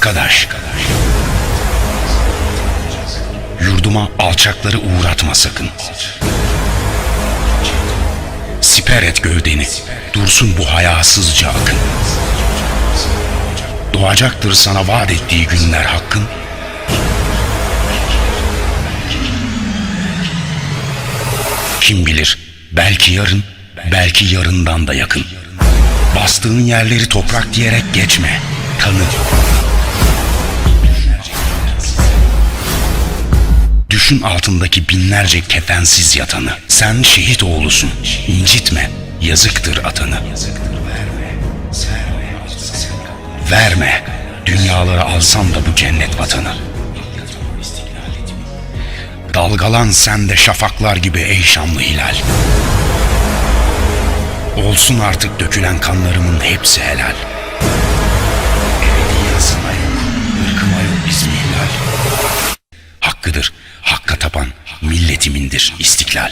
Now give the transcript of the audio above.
arkadaş. Yurduma alçakları uğratma sakın. Siper et gövdeni, dursun bu hayasızca akın. Doğacaktır sana vaat ettiği günler hakkın. Kim bilir, belki yarın, belki yarından da yakın. Bastığın yerleri toprak diyerek geçme, tanı. Düşün altındaki binlerce kefensiz yatanı. Sen şehit oğlusun, incitme, yazıktır atanı. Verme, dünyaları alsam da bu cennet vatanı. Dalgalan sen de şafaklar gibi ey şanlı hilal. Olsun artık dökülen kanlarımın hepsi helal. Hakka tapan milletimindir istiklal.